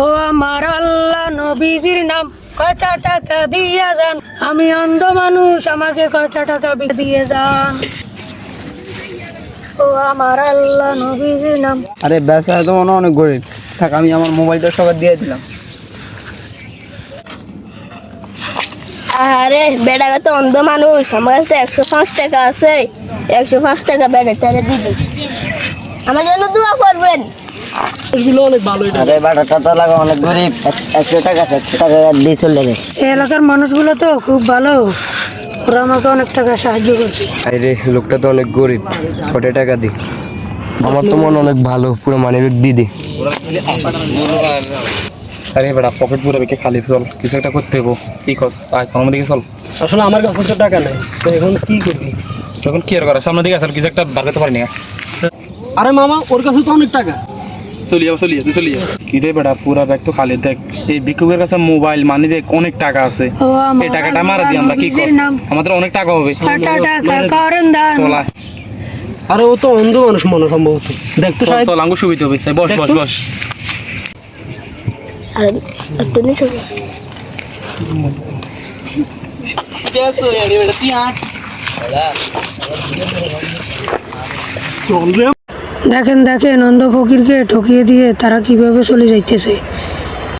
ও আমার আল্লাহ নবীজির নাম। কয়টা টাকা দিয়ে যান? আমি অন্ধ মানুষ আমাকে কয়টা টাকা বি- দিয়ে যান? ও আমার আল্লাহ নবীজির নাম। আরে বেচা তো মনে অনেক গরিব। থাক আমি আমার মোবাইলটা সবার দিয়ে দিলাম। আরে বেড়াগা তো অন্ধ মানুষ আমার কাছে তো একশো পাঁচ টাকা আছে। একশো পাঁচ টাকা বেড়াটারে দিদি আমার জন্য দোয়া করবেন। আরে বাটাটা তো লাগা অনেক গরিব। একশো টাকা একশো টাকা দিয়ে চলে যায়। এলাকার মানুষগুলো তো খুব ভালো। ওরা আমাকে অনেক টাকা সাহায্য করছে। আরে লোকটা তো অনেক গরিব। কটে টাকা দি? আমার তো মন অনেক ভালো পুরো মানি ব্যাগ দি। আরে বেটা পকেট পুরো বেঁকে খালি চল কিছু একটা করতে হব কি কস? আয় আমার দিকে চল। আসলে আমার কাছে তো টাকা নেই তো এখন কি করবি? যখন কি আর করা সামনের দিকে আসল কিছু একটা বার করতে পারিনি আরে মামা ওর কাছে তো অনেক টাকা। চলি যাব চলি তুই চলি কি রে বেটা পুরা ব্যাগ তো খালি দেখ। এই ভিক্ষুকের কাছে মোবাইল মানি দেখ অনেক টাকা আছে। এই টাকাটা মারা দিই আমরা কি নাম। আমাদের অনেক টাকা হবে। চল আরে ও তো অন্ধ মানুষ মনে সম্ভবত দেখ তো চল চল সুবিধা হবে সেই বস বস বস। আর একটু নিচে চল রে। দেখেন দেখেন অন্ধ ফকিরকে ঠকিয়ে দিয়ে তারা কীভাবে চলে যাইতেছে।